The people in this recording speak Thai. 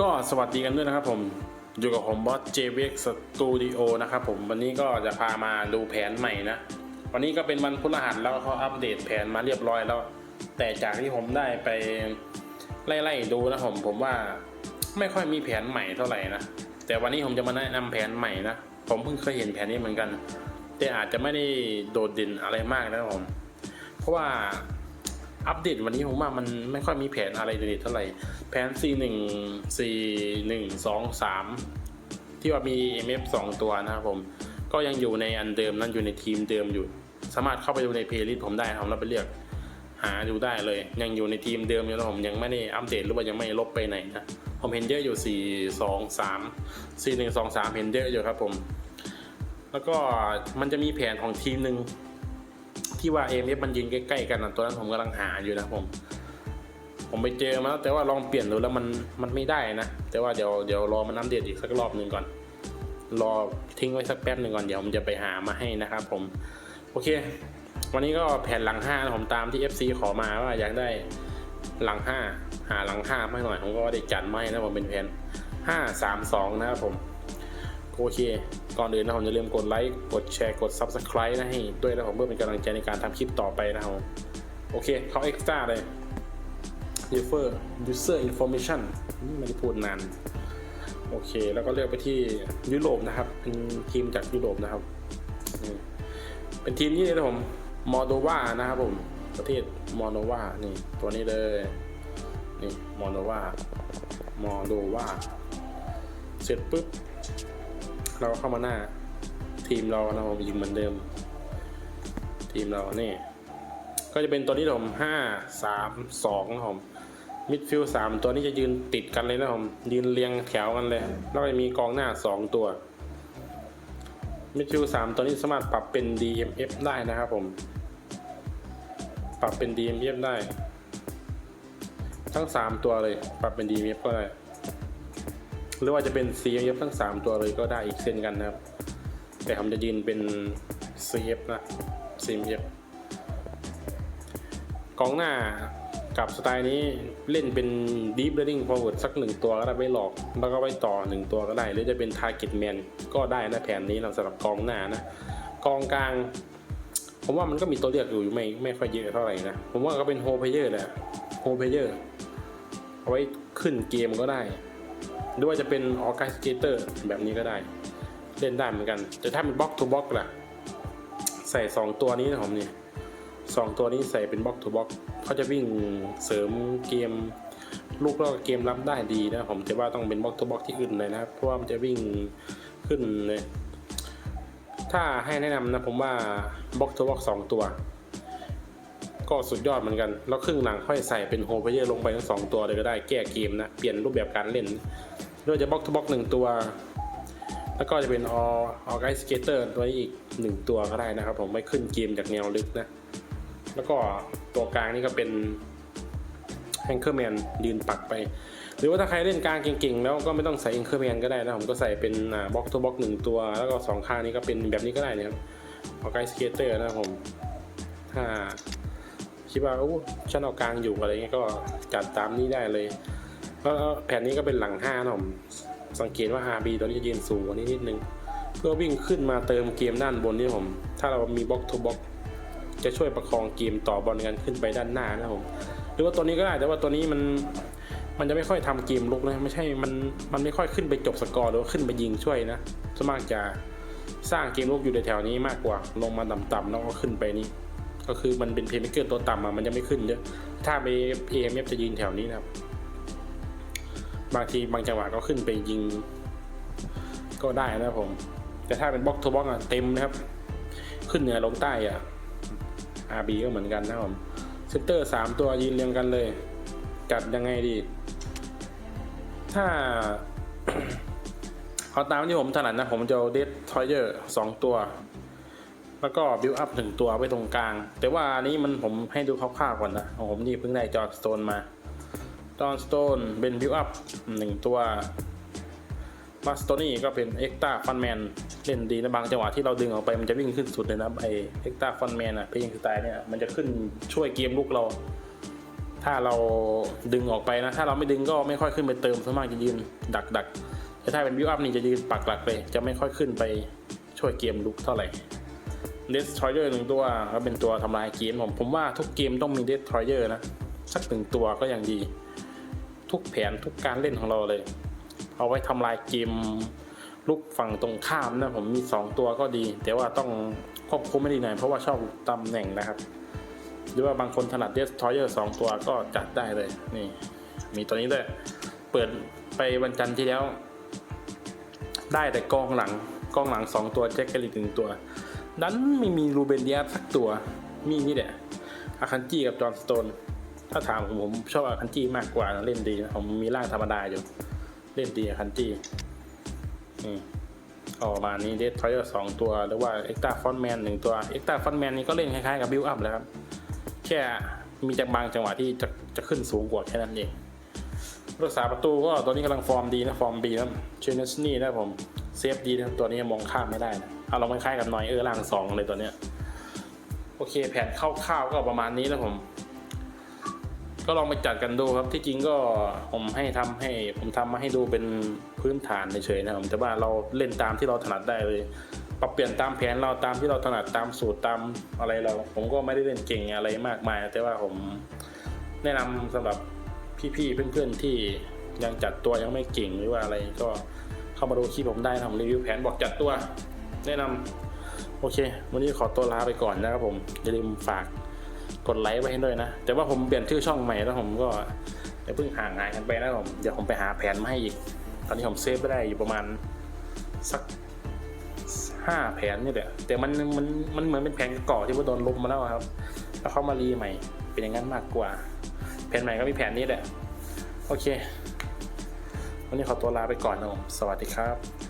ก็สวัสดีกันด้วยนะครับผมอยู่กับผมบอส JVX Studio นะครับผมวันนี้ก็จะพามาดูแผนใหม่นะ วันนี้ก็เป็นวันพฤหัสแล้วเขาอัปเดตแผนมาเรียบร้อยแล้ว แต่จากที่ผมได้ไปไล่ๆดูนะผมผมว่าไม่ค่อยมีแผนใหม่เท่าไหร่นะแต่วันนี้ผมจะมาแนะนำแผนใหม่นะผมเพิ่งเคยเห็นแผนนี้เหมือนกัน แต่อาจจะไม่ได้โดดเด่นอะไรมากนะครับผม เพราะว่า อัปเดตวันนี้ผมว่ามันไม่ค่อยมีแผนอะไรเด็ดๆเท่าไหร่ แผน C 1 C 1 2 3 ที่ว่ามี MF 2 ตัวนะครับผม ก็ยังอยู่ในอันเดิมนั้นอยู่ในทีมเดิมอยู่ สามารถเข้าไปดูในเพลย์ลิสต์ผมได้ครับแล้วไปเลือกหาดูได้เลย ยังอยู่ในทีมเดิมอยู่นะผมยังไม่ได้อัปเดตหรือว่ายังไม่ลบไปไหนนะ ผมเห็นเยอะอยู่ 4 2 3 C 1 2 3 เห็นเยอะอยู่ครับผม แล้วก็มันจะมีแผนของทีมหนึ่ง ที่ว่า AMF มันยืนใกล้ๆกันนะตัวนั้นผมกำลังหาอยู่นะผม ผมไปเจอมาแล้วแต่ว่าลองเปลี่ยนดูแล้วมันมันไม่ได้นะ แต่ว่าเดี๋ยวเดี๋ยวรอมันอัปเดตอีกสักรอบหนึ่งก่อน รอทิ้งไว้สักแป๊บหนึ่งก่อนเดี๋ยวผมจะไปหามาให้นะครับผม โอเค วันนี้ก็แผ่นหลังห้านะผมตามที่ FC ขอมาว่าอยากได้หลังห้าหาหลังห้ามาให้หน่อยผมก็ได้จัดไมาให้นะผมเป็นแผ่นห้าสามสองนะครับผมโอเค ก่อนอื่นนะผมอย่าลืมกดไลค์ กดแชร์ กด Subscribe นะให้ด้วยนะผมเพื่อเป็นกำลังใจในการทำคลิปต่อไปนะครับโอเคเข้า Extra เลย User User Information ไม่ได้พูดนานโอเค แล้วก็เลือกไปที่ยุโรปนะครับ เป็นทีมจากยุโรปนะครับ เป็นทีมนี้เลยนะผมมอโดวานะครับผม ประเทศมอโดวานี่ ตัวนี้เลย นี่มอโดวามอโดวาเสร็จปุ๊บ เราเข้ามาหน้า ทีมเรานะผมยิงเหมือนเดิม ทีมเราเนี่ยก็จะเป็นตัวนี้ผมห้าสามสองนะผมมิดฟิลสามตัวนี้จะยืนติดกันเลยนะผมยืนเรียงแถวกันเลย แล้วก็มีกองหน้าสองตัวมิดฟิลสามตัวนี้สามารถปรับเป็น DMF ได้นะครับผม ปรับเป็น DMF ได้ ทั้งสามตัวเลย ปรับเป็น DMF ก็ได้ หรือว่าจะเป็น CF ทั้ง 3 ตัวเลยก็ได้อีกเช่นกันนะครับ แต่ผมจะยืนเป็น CF นะ CF กองหน้ากับสไตล์นี้เล่นเป็น Deep Learning Forward สักหนึ่งตัวก็ได้ไว้หลอก แล้วก็ไว้ต่อหนึ่งตัวก็ได้ หรือจะเป็น Target Man ก็ได้นะแผนนี้สำหรับกองหน้านะ กองกลางผมว่ามันก็มีตัวเลือกอยู่ไม่ไม่ค่อยเยอะเท่าไหร่นะ ผมว่าก็เป็น Hole Player แหละ Hole Player เอาไว้ขึ้นเกมก็ได้ หรือว่าจะเป็นออ g ก s สเกเตอร์แบบนี้ก็ได้ เล่นได้เหมือนกัน แต่ถ้าเป็นบล็อกทูบล็อกล่ะ ใส่ 2 ตัวนี้นะผมนี่สองตัวนี้ใส่เป็นบล็อกทูบล็อกเขาจะวิ่งเสริมเกมลูกแล้วเกมรับได้ดีนะผมจะว่าต้องเป็นบล็อกทูบล็อกที่อื่นเลยนะครับเพราะว่ามันจะวิ่งขึ้นเลยถ้าให้แนะนำนะผมว่าบล็อกทูบล็อกสองตัว ก็สุดยอดเหมือนกัน แล้วครึ่งหลังค่อยใส่เป็นโฮเพเยอร์ลงไปทั้งสองตัวเลยก็ได้แก้เกมนะ เปลี่ยนรูปแบบการเล่น ด้วยจะบล็อกทูบล็อกหนึ่งตัว แล้วก็จะเป็นออ g ก s สเกเตอร์ตัวนี้อีกหนึ่งตัวก็ได้นะครับผมไม่ขึ้นเกมจากแนวลึกนะ แล้วก็ตัวกลางนี่ก็เป็นแฮงเกอร์แมนยืนปักไป หรือว่าถ้าใครเล่นกลางเก่งๆ แล้วก็ไม่ต้องใส่แองเกอร์แมนก็ได้นะผมก็ใส่เป็นบล็อกทูบล็อกหนึ่งตัว แล้วก็สองข้างนี้ก็เป็นแบบนี้ก็ได้นะครับออ g ก s สเกเตอร์นะครับผมถ้าคิดว่าโอ้ฉันเอากลางอยู่อะไรเงี้ยก็จัดตามนี้ได้เลย แล้วแผ่นนี้ก็เป็นหลังห้านะผมสังเกตว่า RB ตัวนี้จะยืนสูงกว่านี้นิดนึง เพื่อวิ่งขึ้นมาเติมเกมด้านบนนี่ผม ถ้าเรามีบล็อกทูบล็อก จะช่วยประคองเกมต่อบอลกันขึ้นไปด้านหน้านะผม หรือว่าตัวนี้ก็ได้แต่ว่าตัวนี้มันมันจะไม่ค่อยทำเกมลุกนะไม่ใช่ มันมันไม่ค่อยขึ้นไปจบสกอร์หรือว่าขึ้นไปยิงช่วยนะส่วนมากจะสร้างเกมลุกอยู่ในแถวนี้มากกว่า ลงมาต่ำๆแล้วก็ขึ้นไปนี่ก็คือมันเป็นเพลย์เมเกอร์ตัวต่ำอะมันจะไม่ขึ้นเยอะถ้าไป AMF จะยิงแถวนี้นะครับ บางทีบางจังหวะก็ขึ้นไปยิง ก็ได้นะผม แต่ถ้าเป็นบล็อกทูบล็อกอะเต็มนะครับ ขึ้นเหนือลงใต้อะ RB ก็เหมือนกันนะผมเซนเตอร์สามตัวยืนเรียงกันเลย จัดยังไงดี ถ้าเอาตามที่ผมถนัดนะ ผมจะเดดทอยเยอร์สองตัว แล้วก็บิวอัพหนึ่งตัวไว้ตรงกลาง แต่ว่าอันนี้มันผมให้ดูคร่าวๆก่อนนะ ผมนี่เพิ่งได้จอร์สโตนมา จอร์สโตนเป็นบิวอัพหนึ่งตัวมาสโตนี่ก็เป็นเอ็กตาฟันแมนเล่นดีนะบางจังหวะที่เราดึงออกไปมันจะวิ่งขึ้นสุดเลยนะไอเอ็กตาฟันแมนอะเพลงสไตล์เนี่ยมันจะขึ้นช่วยเกมลุกเรา ถ้าเราดึงออกไปนะ ถ้าเราไม่ดึงก็ไม่ค่อยขึ้นไปเติมส่วนมากจะยืนดักดักแต่ถ้าเป็นบิวอัพนี่จะยืนปักหลักเลยจะไม่ค่อยขึ้นไปช่วยเกมลุกเท่าไหร่เดสทรอยเออร์หนึ่งตัวก็เป็นตัวทำลายเกมผมผมว่าทุกเกมต้องมีเดสทรอยเออร์นะสักหนึ่งตัวก็ยังดี ทุกแผนทุกการเล่นของเราเลย เอาไว้ทำลายเกมลุกฝั่งตรงข้ามนะผมมี 2 ตัวก็ดี แต่ว่าต้องควบคุมไม่ดีหน่อยเพราะว่าชอบตำแหน่งนะครับ หรือว่าบางคนถนัดเดสทอยเออร์สองตัวก็จัดได้เลยนี่ มีตัวนี้ด้วยเปิดไปวันจันทร์ที่แล้ว ได้แต่กองหลังกองหลังสองตัวแจ็คเกลิตหนึ่งตัวดันไม่มีรูเบนเดียสสักตัว มีนี่แหละอาคันจี้กับจอห์นสโตน ถ้าถามผมผมชอบคันจี้มากกว่าเล่นดีนะผมมีร่างธรรมดาอยู่ เล่นดีคันจี้ออกมานี้เดสทอยเออร์สองตัวหรือว่าเอ็กตาฟอนแมนหนึ่งตัวเอ็กตาฟอนแมนนี่ก็เล่นคล้ายๆกับบิลอัพแล้วครับ แค่มีจากบางจังหวะที่จะจะขึ้นสูงกว่าแค่นั้นเองรักษาประตูก็ตัวนี้กำลังฟอร์มดีนะฟอร์มดีนะเชนเนสนี่นะผมเซฟดีนะตัวนี้มองข้ามไม่ได้นะเอาเราไม่คล้ายกับนอยเออร์ล่างสองเลยตัวเนี้ยโอเคแผนคร่าวๆก็ประมาณนี้นะผม ก็ลองไปจัดกันดูครับ ที่จริงก็ผมให้ทำให้ ผมทำมาให้ดูเป็นพื้นฐานเฉยๆนะครับแต่ว่าเราเล่นตามที่เราถนัดได้เลย ปรับเปลี่ยนตามแผนเราตามที่เราถนัดตามสูตรตามอะไรเรา ผมก็ไม่ได้เล่นเก่งอะไรมากมาย แต่ว่าผมแนะนำสำหรับพี่ๆเพื่อนๆที่ยังจัดตัวยังไม่เก่งหรือว่าอะไรก็เข้ามาดูคลิปผมได้ทำรีวิวแผนบอกจัดตัว แนะนำโอเค วันนี้ขอตัวลาไปก่อนนะครับผมอย่าลืมฝาก กดไลค์ไว้ให้ด้วยนะ แต่ว่าผมเปลี่ยนชื่อช่องใหม่แล้วผมก็อย่าเพิ่งห่างหายกันไปนะผม เดี๋ยวผมไปหาแผนมาให้อีก ตอนนี้ผมเซฟไปได้อยู่ประมาณสักห้าแผนนี่แหละ แต่มันมันมันเหมือนเป็นแผนเก่อที่ว่าโดนลบมาแล้วครับ แล้วเขามารีใหม่ เป็นอย่างนั้นมากกว่า แผนใหม่ก็มีแผนนี้แหละ โอเค วันนี้ขอตัวลาไปก่อนนะผม สวัสดีครับ